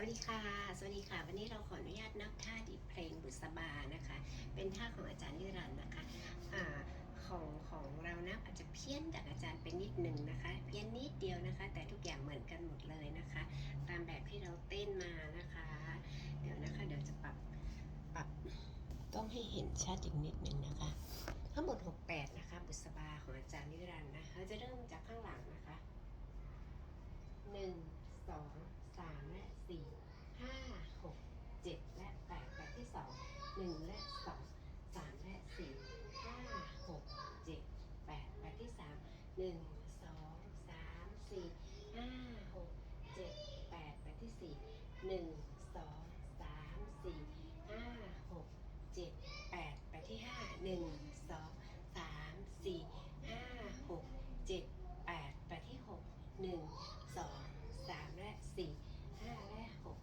วัสดีค่ะ สวัสดีค่ะ วันนี้เราขออนุญาตนับท่าดิเพลงบุษบานะคะ เป็นท่าของอาจารย์นิรันดร์นะคะอ่าของของเรานะอาจจะเพี้ยนจากอาจารย์ไปนิดหนึ่งนะคะ เพี้ยนนิดเดียวนะคะ แต่ทุกอย่างเหมือนกันหมดเลยนะคะ ตามแบบที่เราเต้นมานะคะ เดี๋ยวนะคะเดี๋ยวจะปรับปรับต้องให้เห็นชัดอีกนิดหนึ่งนะคะ ทั้งหมด 68 นะคะ บุษบาของอาจารย์นิรันดร์นะเราจะเริ่มจากข้างหลังนะคะ หนึ่งสองสามและสี่ห้าหกเจ็ดและแปดแบบที่สอง หนึ่งและสองสามและสี่ห้าหกเจ็ดแปดแบบที่สามหนึ่งสองสามสี่ห้าหกเจ็ดแปดแบบที่สี่หนึ่งสองสามสี่ห้าหกเจ็ดแปดแบบที่ห้าหนึ่งสองสามสี่ห้าหกเจ็ดแปดแบบที่หกหนึ่งสองสามและสี่ห้าและหก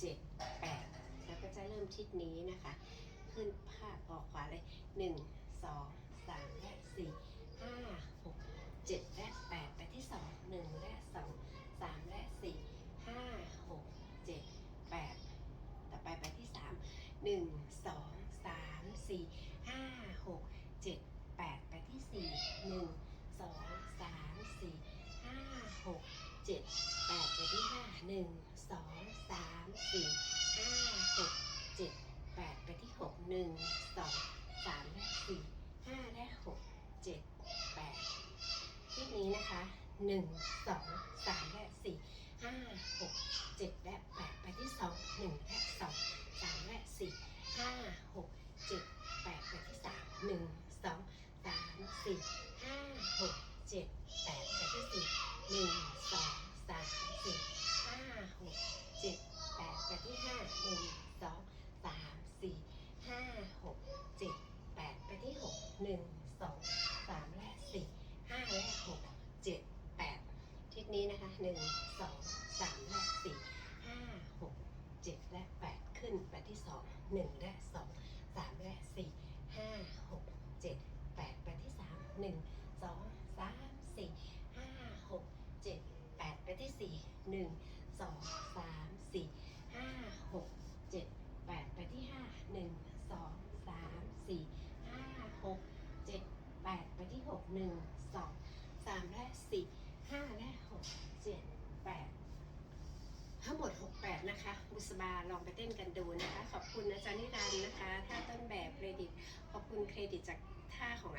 เจ็ดแปดแล้วก็จะเริ่มทิศนี้นะคะ ขึ้นภาออกขวาเลยหนึ่งสองสามและสี่ห้าหกเจ็ดและแปดไปที่สองหนึ่งและสองสามและสี่ห้าหกเจ็ดแปดต่อไปไปที่สามหนึ่งสองสามสี่ห้าหกเจ็ดแปดไปที่สี่หนึ่งสองสามสี่ห้าหกเจ็ดแปดไปที่ห้าหนึ่งสองสามสี่ห้าหกเจ็ด 8 ไปที่ 6 1 2 3 4 5 และ 6 7 8 ทีนี้นะคะ 1 2 3 และ 4 5 6 7 และ 8 ไปที่ 2 1 และ 2 3 และ 4 5 6 7 8 ไปที่ 3 1 2 3 4 และหกเจ็ดแปดทิศนี้นะคะหนึ่งสองสามและสี่ห้าหกเจ็ดและแปดขึ้นไปที่สองหนึ่งและสองสามและสี่ห้าหกเจ็ดแปดไปที่สามหนึ่งสองสามสี่ห้าหกเจ็ดแปดไปที่สี่หนึ่งสองสามสี่ห้าหกเจ็ดแปดไปที่ห้าหนึ่งสองสามสี่ห้าหกเจ็ดแปดไปที่หกหนึ่งสองสามและสี่ห้าและหกเจ็ดแปดทั้งหมด 68นะคะบุษบาลองไปเต้นกันดูนะคะ ขอบคุณอาจารย์นิรันดร์นะคะ ท่าต้นแบบเครดิต ขอบคุณเครดิตจากท่าของ